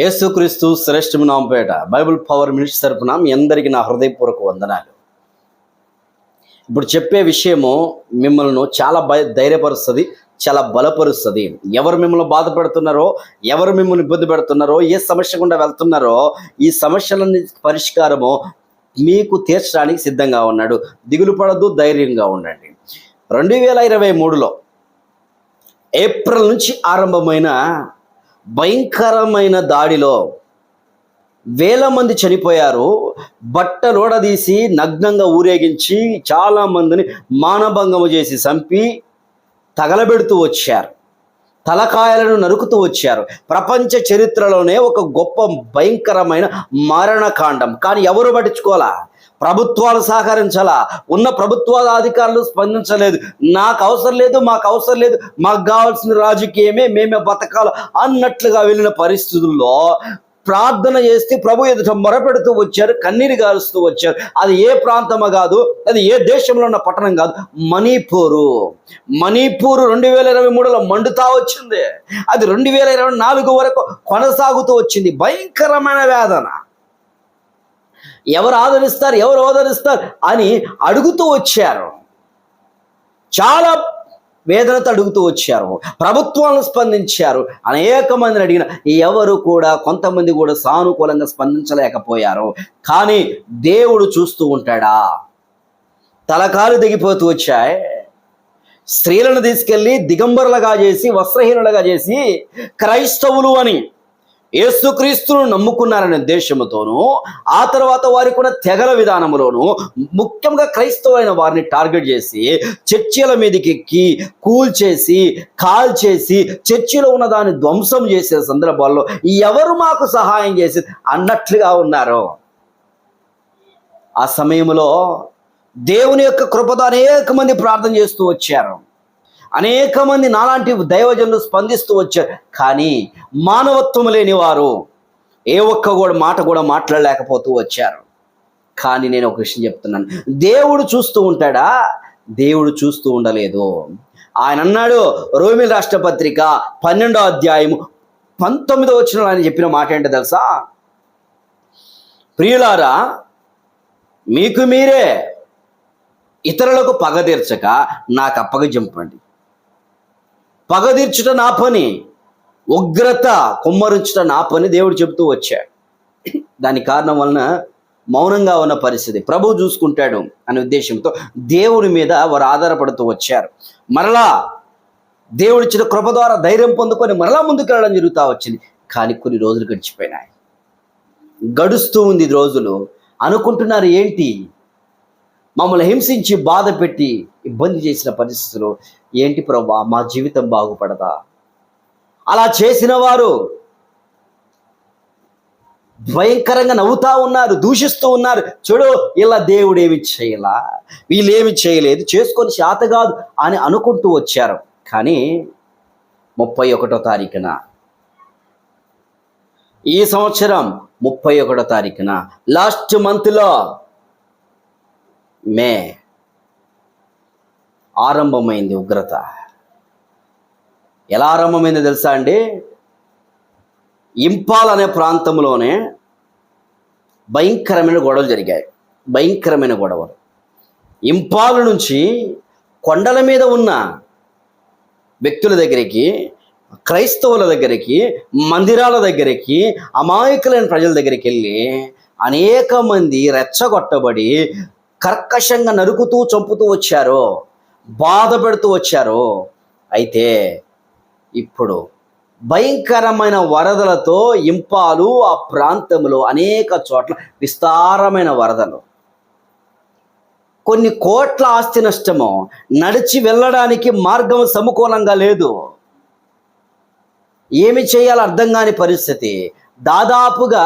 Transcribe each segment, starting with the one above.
యేసుక్రీస్తు శ్రేష్ఠము Nampeta Bible power minutes తరపున మీ అందరికీ నా హృదయపూర్వక వందనాలు. ఇప్పుడు చెప్పే విషయము మిమ్మల్ని చాలా భయ ధైర్యపరుస్తుంది చాలా బలపరుస్తుంది. ఎవరు మిమ్మల్ని బాధ పెడుతున్నారో ఎవరు మిమ్మల్ని ఇబ్బంది పెడుతున్నారో ఏ సమస్య గుండా వెళ్తున్నారో ఈ సమస్యలన్నీ పరిష్కారము మీకు తీర్చడానికి సిద్ధంగా ఉన్నాడు. దిగులు పడద్దు ధైర్యంగా ఉండండి. రెండు వేల ఇరవై మూడులో ఏప్రిల్ నుంచి ఆరంభమైన భయంకరమైన దాడిలో వేల మంది చనిపోయారు. బట్టలోడదీసి నగ్నంగా ఊరేగించి చాలా మందిని మానభంగము చేసి చంపి తగలబెడుతూ వచ్చారు. తలకాయలను నరుకుతూ వచ్చారు. ప్రపంచ చరిత్రలోనే ఒక గొప్ప భయంకరమైన మరణకాండం. కానీ ఎవరు పట్టించుకోవాలా? ప్రభుత్వాలు సహకరించాలా? ఉన్న ప్రభుత్వాల అధికారులు స్పందించలేదు. నాకు అవసరం లేదు మాకు అవసరం లేదు మాకు కావాల్సిన రాజకీయమే మేమే బతకాలి అన్నట్లుగా వెళ్ళిన పరిస్థితుల్లో ప్రార్థన చేస్తే ప్రభు ఎదుట మొరపెడుతూ వచ్చారు కన్నీరు గారుస్తూ వచ్చారు. అది ఏ ప్రాంతమో కాదు అది ఏ దేశంలో ఉన్న పట్టణం కాదు మణిపూరు. మణిపూర్ రెండు వేల ఇరవై మూడులో మండుతా వచ్చింది. అది రెండు వేల ఇరవై నాలుగు వరకు కొనసాగుతూ వచ్చింది. భయంకరమైన వేదన. ఎవరు ఆదరిస్తారు ఎవరు ఆదరిస్తారు అని అడుగుతూ వచ్చారు. చాలా వేదనతో అడుగుతూ వచ్చారు. ప్రభుత్వాలను స్పందించారు. అనేక మందిని అడిగిన ఎవరు కూడా కొంతమంది కూడా సానుకూలంగా స్పందించలేకపోయారు. కానీ దేవుడు చూస్తూ ఉంటాడా? తలకాలు దిగిపోతూ వచ్చాయి. స్త్రీలను తీసుకెళ్ళి దిగంబరులుగా చేసి వస్త్రహీనులుగా చేసి క్రైస్తవులు అని యేసుక్రీస్తును నమ్ముకున్నారనే ఉద్దేశంతోనూ ఆ తర్వాత వారికి కూడా తెగల విధానంలోనూ ముఖ్యంగా క్రైస్తవులైన వారిని టార్గెట్ చేసి చర్చిల మీదకి ఎక్కి కూల్చేసి కాల్చేసి చర్చిలో ఉన్న దాన్ని ధ్వంసం చేసే సందర్భాల్లో ఎవరు మాకు సహాయం చేసి అన్నట్లుగా ఉన్నారు. ఆ సమయంలో దేవుని యొక్క కృపతో అనేక మంది ప్రార్థన చేస్తూ వచ్చారు. అనేక మంది నాలాంటి దైవజనులు స్పందిస్తూ వచ్చారు. కానీ మానవత్వం లేని వారు ఏ ఒక్క కూడా మాట కూడా మాట్లాడలేకపోతూ వచ్చారు. కానీ నేను ఒక విషయం చెప్తున్నాను. దేవుడు చూస్తూ ఉంటాడా? దేవుడు చూస్తూ ఉండలేదు. ఆయన అన్నాడు రోమిల్ రాష్ట్ర పత్రిక పన్నెండో అధ్యాయము పంతొమ్మిదో వచ్చిన ఆయన చెప్పిన మాట ఏంటో తెలుసా? ప్రియులారా మీకు మీరే ఇతరులకు పగ తీర్చక నాకు అప్పగజంపండి. జంపండి పగదీర్చుట నా పని ఉగ్రత కుమ్మరించుట నా పని దేవుడు చెబుతూ వచ్చాడు. దాని కారణం వలన మౌనంగా ఉన్న పరిస్థితి. ప్రభు చూసుకుంటాడు అనే ఉద్దేశంతో దేవుని మీద వారు ఆధారపడుతూ వచ్చారు. మరలా దేవుడిచ్చిన కృప ద్వారా ధైర్యం పొందుకొని మరలా ముందుకు వెళ్ళడం జరుగుతూ వచ్చింది. కానీ కొన్ని రోజులు గడిచిపోయినాయి. గడుస్తూ ఉంది రోజులు. అనుకుంటున్నారు ఏంటి? మమ్మల్ని హింసించి బాధ పెట్టి ఇబ్బంది చేసిన పరిస్థితులు ఏంటి ప్రభా? మా జీవితం బాగుపడదా? అలా చేసిన వారు భయంకరంగా నవ్వుతా ఉన్నారు దూషిస్తూ ఉన్నారు. చూడు ఇలా దేవుడు ఏమి చేయలా? వీళ్ళేమి చేయలేదు. చేసుకొని శాత కాదు అని అనుకుంటూ వచ్చారు. కానీ ముప్పై ఒకటో తారీఖున ఈ సంవత్సరం ముప్పై ఒకటో తారీఖున లాస్ట్ మంత్లో మే ఆరంభమైంది ఉగ్రత. ఎలా ఆరంభమైందో తెలుసా అండి? ఇంపాల్ అనే ప్రాంతంలోనే భయంకరమైన గొడవలు జరిగాయి. భయంకరమైన గొడవలు. ఇంపాల్ నుంచి కొండల మీద ఉన్న వ్యక్తుల దగ్గరికి క్రైస్తవుల దగ్గరికి మందిరాల దగ్గరికి అమాయకులైన ప్రజల దగ్గరికి వెళ్ళి అనేక మంది రెచ్చగొట్టబడి కర్కశంగా నరుకుతూ చంపుతూ వచ్చారు. బాధ పెడుతూ వచ్చారు అయితే ఇప్పుడు భయంకరమైన వరదలతో ఇంపాలు ఆ ప్రాంతంలో అనేక చోట్ల విస్తారమైన వరదలు. కొన్ని కోట్ల ఆస్తి నష్టము నడిచి వెళ్ళడానికి మార్గం సమకూలంగా లేదు. ఏమి చేయాలో అర్థం కాని పరిస్థితి. దాదాపుగా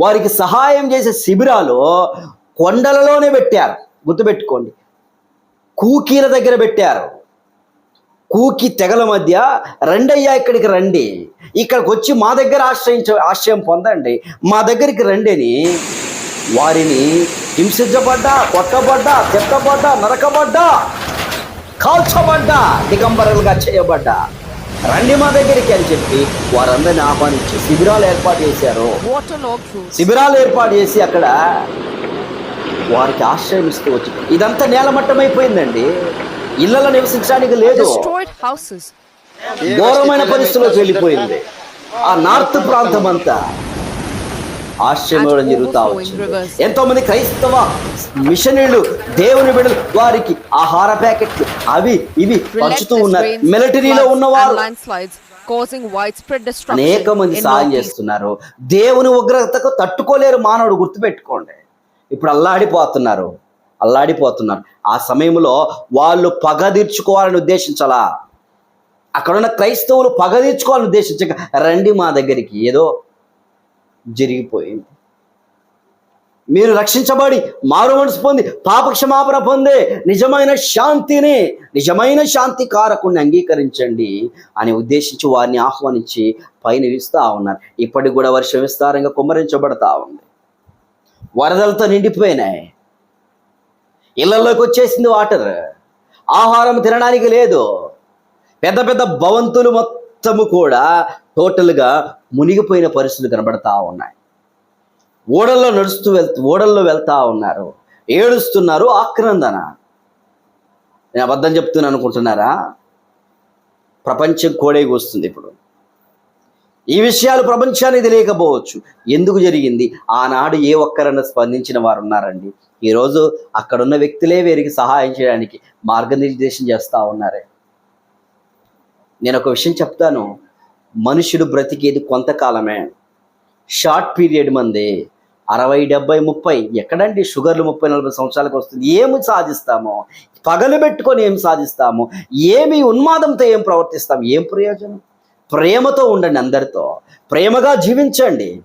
వారికి సహాయం చేసే శిబిరాలు కొండలలోనే పెట్టారు. గుర్తుపెట్టుకోండి. కూకీల దగ్గర పెట్టారు. కూకి తెగల మధ్య రెండయ్యా ఇక్కడికి రండి. ఇక్కడికి వచ్చి మా దగ్గర ఆశ్రయించ ఆశ్రయం పొందండి. మా దగ్గరికి రండి అని వారిని హింసించబడ్డా కొట్టబడ్డా తిట్టబడ్డా నరకబడ్డా కాల్చబడ్డా దిగంబరలుగా చేయబడ్డా. రండి మా దగ్గరికి అని చెప్పి వారందరిని ఆహ్వానించి శిబిరాలు ఏర్పాటు చేశారు. శిబిరాలు ఏర్పాటు చేసి అక్కడ వారికి ఆశ్రయం ఇస్తూ వచ్చి ఇదంతా నేలమట్టమైపోయిందండి ఇళ్ళలో నివసించడానికి లేదు. ఘోరమైన పరిస్థితుల్లోకి వెళ్ళిపోయింది. ఆ నార్త్ ప్రాంతం అంతా ఆశ్చర్యం జరుగుతా వచ్చింది. ఎంతో మంది క్రైస్తవ మిషనరీలు దేవుని బిడ్డలు వారికి ఆహార ప్యాకెట్లు అవి ఇవి పంచుతూ ఉన్నారు. మిలిటరీలో ఉన్నవారు అనేక మంది సాయం చేస్తున్నారు. దేవుని ఉగ్రతకు తట్టుకోలేరు మానవుడు గుర్తుపెట్టుకోండి. ఇప్పుడు అల్లాడిపోతున్నారు. అల్లాడిపోతున్నారు. ఆ సమయంలో వాళ్ళు పగ తీర్చుకోవాలని ఉద్దేశించాలా? అక్కడున్న క్రైస్తవులు పగ తీర్చుకోవాలని ఉద్దేశించక రండి మా దగ్గరికి. ఏదో జరిగిపోయింది. మీరు రక్షించబడి మారు మనసు పొంది పాప క్షమాపణ పొందే నిజమైన శాంతిని నిజమైన శాంతి కారకుణ్ణి అంగీకరించండి అని ఉద్దేశించి వారిని ఆహ్వానించి పైన ఇస్తూ ఉన్నారు. ఇప్పటికి కూడా వర్షం విస్తారంగా కుమ్మరించబడతా ఉంది. వరదలతో నిండిపోయినాయి. ఇళ్ళలోకి వచ్చేసింది వాటర్. ఆహారం తినడానికి లేదు. పెద్ద పెద్ద భవంతులు మొత్తము కూడా టోటల్గా మునిగిపోయిన పరిస్థితులు కనబడతా ఉన్నాయి. ఓడల్లో నడుస్తూ వెళ్తూ ఓడల్లో వెళ్తా ఉన్నారు. ఏడుస్తున్నారు ఆక్రందన. నేను అబద్ధం చెప్తున్నాను అనుకుంటున్నారా? ప్రపంచం కోడే వస్తుంది ఇప్పుడు. ఈ విషయాలు ప్రపంచానికి తెలియకపోవచ్చు. ఎందుకు జరిగింది? ఆనాడు ఏ ఒక్కరన్నా స్పందించిన వారు ఉన్నారండి? ఈరోజు అక్కడున్న వ్యక్తులే వీరికి సహాయం చేయడానికి మార్గనిర్దేశం చేస్తూ ఉన్నారే. నేను ఒక విషయం చెప్తాను. మనుషుడు బ్రతికేది కొంతకాలమే. షార్ట్ పీరియడ్ మంది. అరవై డెబ్బై ముప్పై ఎక్కడండి షుగర్లు ముప్పై నలభై సంవత్సరాలకు వస్తుంది. ఏమి సాధిస్తామో? పగలు పెట్టుకొని ఏం సాధిస్తాము? ఏమి ఉన్మాదంతో ఏం ప్రవర్తిస్తాం? ఏం ప్రయోజనం? ప్రేమతో ఉండండి అందరితో. ప్రేమగా జీవించండి.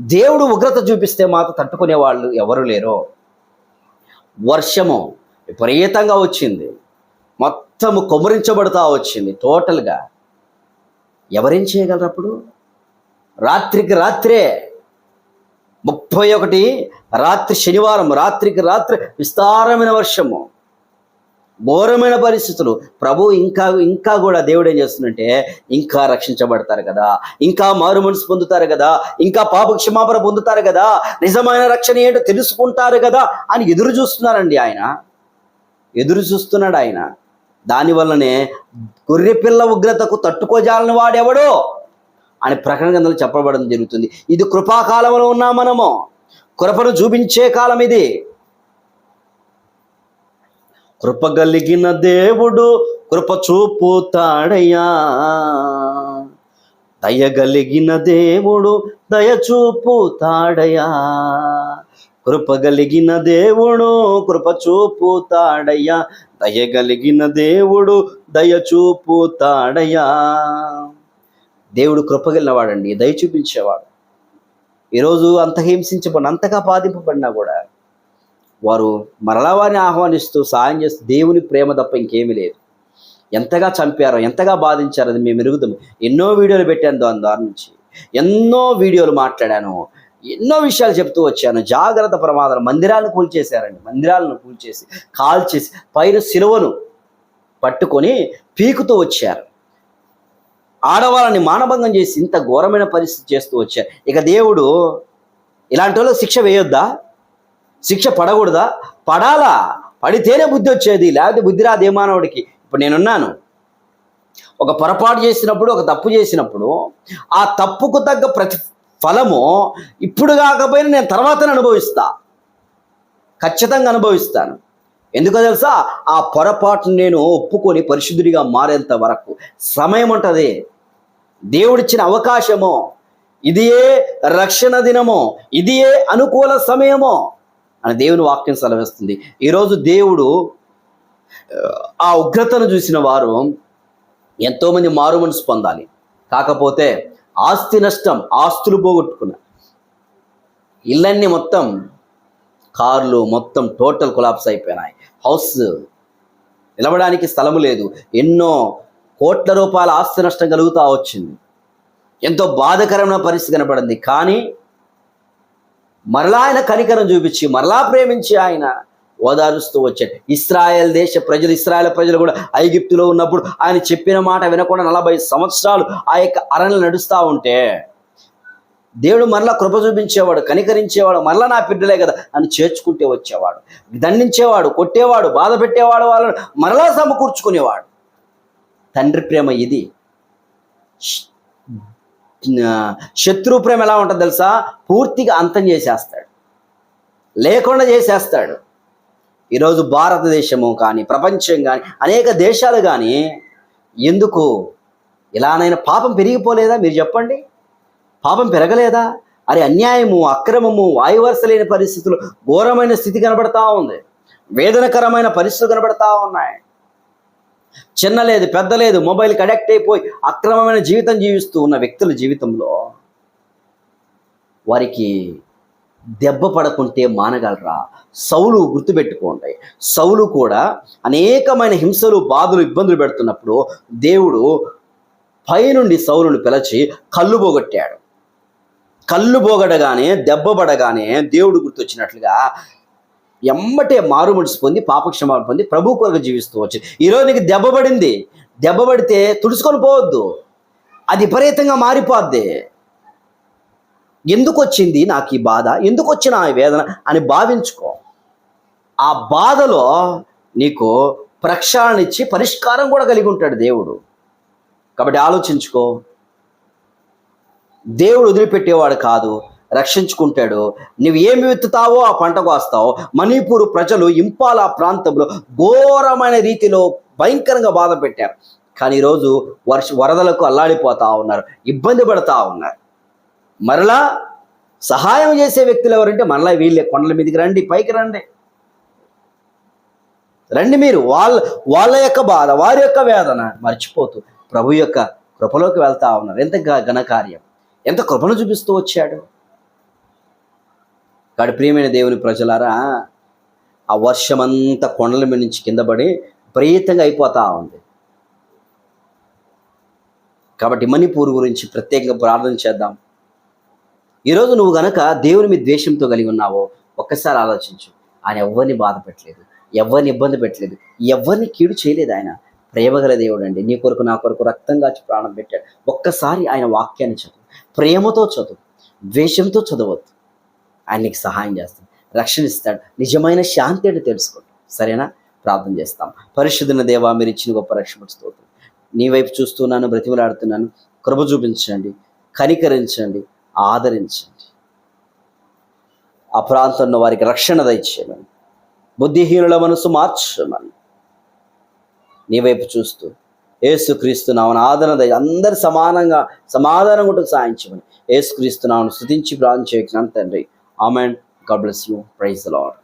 దేవుడు ఉగ్రత చూపిస్తే మాత్రం తట్టుకునే వాళ్ళు ఎవరు లేరు. వర్షము విపరీతంగా వచ్చింది. మొత్తము కొమరించబడుతూ వచ్చింది టోటల్గా. ఎవరేం చేయగలరు అప్పుడు? రాత్రికి రాత్రే ముప్పై ఒకటి రాత్రి శనివారం రాత్రికి రాత్రి విస్తారమైన వర్షము. ఘోరమైన పరిస్థితులు. ప్రభు ఇంకా ఇంకా కూడా దేవుడు ఏం చేస్తుందంటే ఇంకా రక్షించబడతారు కదా. ఇంకా మారు మనసు పొందుతారు కదా. ఇంకా పాప క్షమాపణ పొందుతారు కదా. నిజమైన రక్షణ ఏంటో తెలుసుకుంటారు కదా అని ఎదురు చూస్తున్నారండి ఆయన. ఎదురు చూస్తున్నాడు ఆయన. దానివల్లనే గొర్రెపిల్ల ఉగ్రతకు తట్టుకోజాలని వాడెవడో అని ప్రకటన గ్రంథాలు చెప్పబడడం జరుగుతుంది. ఇది కృపాకాలంలో ఉన్నా మనము. కృపను చూపించే కాలం ఇది. కృపగలిగిన దేవుడు కృప చూపుతాడయ్యా. దయగలిగిన దేవుడు దయ చూపుతాడయ్యా. కృపగలిగిన దేవుడు కృప చూపుతాడయ్యా. దయగలిగిన దేవుడు దయ చూపుతాడయ్యా. దేవుడు కృపగలిగినవాడండి దయ చూపించేవాడు. ఈరోజు అంత హింసించబడిన అంతగా బాధింపబడినా కూడా వారు మరలా వారిని ఆహ్వానిస్తూ సాయం చేస్తూ దేవుని ప్రేమ తప్ప ఇంకేమీ లేదు. ఎంతగా చంపారో ఎంతగా బాధించారో అది మేము ఎరుగుదాము. ఎన్నో వీడియోలు పెట్టాను దాని దాని నుంచి. ఎన్నో వీడియోలు మాట్లాడాను. ఎన్నో విషయాలు చెప్తూ వచ్చాను. జాగ్రత్త ప్రమాదాలు. మందిరాలను కూల్చేశారండి. మందిరాలను కూల్చేసి కాల్చేసి పైన సిలువను పట్టుకొని పీకుతూ వచ్చారు. ఆడవాళ్ళని మానభంగం చేసి ఇంత ఘోరమైన పరిస్థితి చేస్తూ వచ్చారు. ఇక దేవుడు ఇలాంటి వాళ్ళకి శిక్ష వేయొద్దా? శిక్ష పడకూడదా? పడాలా? పడితేనే బుద్ధి వచ్చేది లేకపోతే బుద్ధి రాదు ఏ మానవుడికి. ఇప్పుడు నేనున్నాను. ఒక పొరపాటు చేసినప్పుడు ఒక తప్పు చేసినప్పుడు ఆ తప్పుకు తగ్గ ప్రతి ఫలము ఇప్పుడు కాకపోయినా నేను తర్వాతనే అనుభవిస్తా. ఖచ్చితంగా అనుభవిస్తాను. ఎందుకో తెలుసా? ఆ పొరపాటును నేను ఒప్పుకొని పరిశుద్ధుడిగా మారేంత వరకు సమయం ఉంటుంది. దేవుడిచ్చిన అవకాశము. ఇదియే రక్షణ దినము. ఇదియే అనుకూల సమయము. అని దేవుని వాక్యం సెలవిస్తుంది. ఈరోజు దేవుడు ఆ ఉగ్రతను చూసిన వారు ఎంతోమంది మారు మనసు పొందాలి. కాకపోతే ఆస్తి నష్టం ఆస్తులు పోగొట్టుకున్నారు. ఇళ్ళన్నీ మొత్తం కార్లు మొత్తం టోటల్ కొలాప్స్ అయిపోయినాయి. హౌస్ నిలవడానికి స్థలము లేదు. ఎన్నో కోట్ల రూపాయల ఆస్తి నష్టం కలుగుతూ వచ్చింది. ఎంతో బాధకరమైన పరిస్థితి కనపడింది కానీ మరలా ఆయన కనికరం చూపించి మరలా ప్రేమించి ఆయన ఓదారుస్తూ వచ్చాడు. ఇస్రాయల్ దేశ ప్రజలు ఇస్రాయల్ ప్రజలు కూడా ఐగిప్తులో ఉన్నప్పుడు ఆయన చెప్పిన మాట వినకుండా నలభై సంవత్సరాలు ఆ యొక్క అరణ్యలు నడుస్తూ ఉంటే దేవుడు మరలా కృప చూపించేవాడు కనికరించేవాడు మరలా నా బిడ్డలే కదా అని చేర్చుకుంటే వచ్చేవాడు. దండించేవాడు కొట్టేవాడు బాధ పెట్టేవాడు వాళ్ళని మరలా సమకూర్చుకునేవాడు. తండ్రి ప్రేమ ఇది. శత్రు ప్రేమ ఎలా ఉంటుంది తెలుసా? పూర్తిగా అంతం చేసేస్తాడు. లేకుండా చేసేస్తాడు. ఈరోజు భారతదేశము కానీ ప్రపంచం కానీ అనేక దేశాలు కానీ ఎందుకు ఇలానైనా పాపం పెరిగిపోలేదా? మీరు చెప్పండి. పాపం పెరగలేదా? అరే అన్యాయము అక్రమము వాయువరుస లేని పరిస్థితులు ఘోరమైన స్థితి కనబడతా ఉంది. వేదనకరమైన పరిస్థితులు కనబడతా ఉన్నాయి. చిన్న లేదు పెద్ద లేదు మొబైల్కి అడక్ట్ అయిపోయి అక్రమమైన జీవితం జీవిస్తూ ఉన్న వ్యక్తుల జీవితంలో వారికి దెబ్బ పడకుంటే మానగలరా? సౌలు గుర్తుపెట్టుకోండి. సౌలు కూడా అనేకమైన హింసలు బాధలు ఇబ్బందులు పెడుతున్నప్పుడు దేవుడు పైనుండి సౌలుని పిలిచి కళ్ళు పోగొట్టాడు. కళ్ళు పోగొడగానే దెబ్బ పడగానే దేవుడు గుర్తొచ్చినట్లుగా ఎమ్మటే మారు మనసు పొంది పాపక్షమాపణ పొంది ప్రభు కొరకు జీవిస్తూ వచ్చి. ఈరోజు నీకు దెబ్బ పడింది. దెబ్బ పడితే తుడుచుకొని పోవద్దు. అది విపరీతంగా మారిపోద్ది. ఎందుకు వచ్చింది నాకు ఈ బాధ? ఎందుకు వచ్చిన ఆ వేదన? అని భావించుకో. ఆ బాధలో నీకు ప్రక్షాళన ఇచ్చి పరిష్కారం కూడా కలిగి ఉంటాడు దేవుడు. కాబట్టి ఆలోచించుకో. దేవుడు వదిలిపెట్టేవాడు కాదు. రక్షించుకుంటాడు. నువ్వు ఏమి విత్తుతావో ఆ పంట కోస్తావు మణిపూర్ ప్రజలు ఇంపాల ప్రాంతంలో ఘోరమైన రీతిలో భయంకరంగా బాధ పెట్టారు. కానీ ఈరోజు వర్ష వరదలకు అల్లాడిపోతా ఉన్నారు. ఇబ్బంది పడతా ఉన్నారు. మరలా సహాయం చేసే వ్యక్తులు ఎవరంటే మరలా వీళ్ళే. కొండల మీదకి రండి పైకి రండి. రండి మీరు. వాళ్ళ వాళ్ళ యొక్క బాధ వారి యొక్క వేదన మర్చిపోతూ ప్రభు యొక్క కృపలోకి వెళ్తా ఉన్నారు. ఎంత ఘనకార్యం. ఎంత కృపను చూపిస్తూ వచ్చాడు. కాడి ప్రియమైన దేవుని ప్రజలారా ఆ వర్షమంతా కొండల మీద నుంచి కింద పడి విపరీతంగా అయిపోతా ఉంది. కాబట్టి మణిపూర్ గురించి ప్రత్యేకంగా ప్రార్థన చేద్దాం. ఈరోజు నువ్వు గనక దేవుని మీద ద్వేషంతో కలిగి ఉన్నావో ఒక్కసారి ఆలోచించు. ఆయన ఎవరిని బాధ పెట్టలేదు ఎవరిని ఇబ్బంది పెట్టలేదు ఎవరిని కీడు చేయలేదు ఆయన. ప్రేమగల దేవుడు అండి. నీ కొరకు నా కొరకు రక్తం కాచి ప్రాణం పెట్టాడు. ఒక్కసారి ఆయన వాక్యాన్ని చదువు. ప్రేమతో చదువు ద్వేషంతో చదవద్దు. ఆయన నీకు సహాయం చేస్తాడు రక్షణ ఇస్తాడు నిజమైన శాంతి అంటే తెలుసుకోండి. సరేనా? ప్రార్థన చేస్తాం. పరిశుద్ధన దేవా మీరు ఇచ్చిన గొప్ప రక్షణ స్తోత్రం. నీ వైపు చూస్తున్నాను బ్రతిమలాడుతున్నాను. కృప చూపించండి కనికరించండి ఆదరించండి. ఆ ప్రాంతంలో వారికి రక్షణ దయచేయమని బుద్ధిహీనుల మనసు మార్చమని నీ వైపు చూస్తూ ఏసుక్రీస్తు ఆదరణ దయ అందరు సమానంగా సమాధానం కూడా సాయించమని ఏసుక్రీస్తు స్థుతించి ప్రాణం చేయకుండా తండ్రి. Amen. God bless you. Praise the Lord.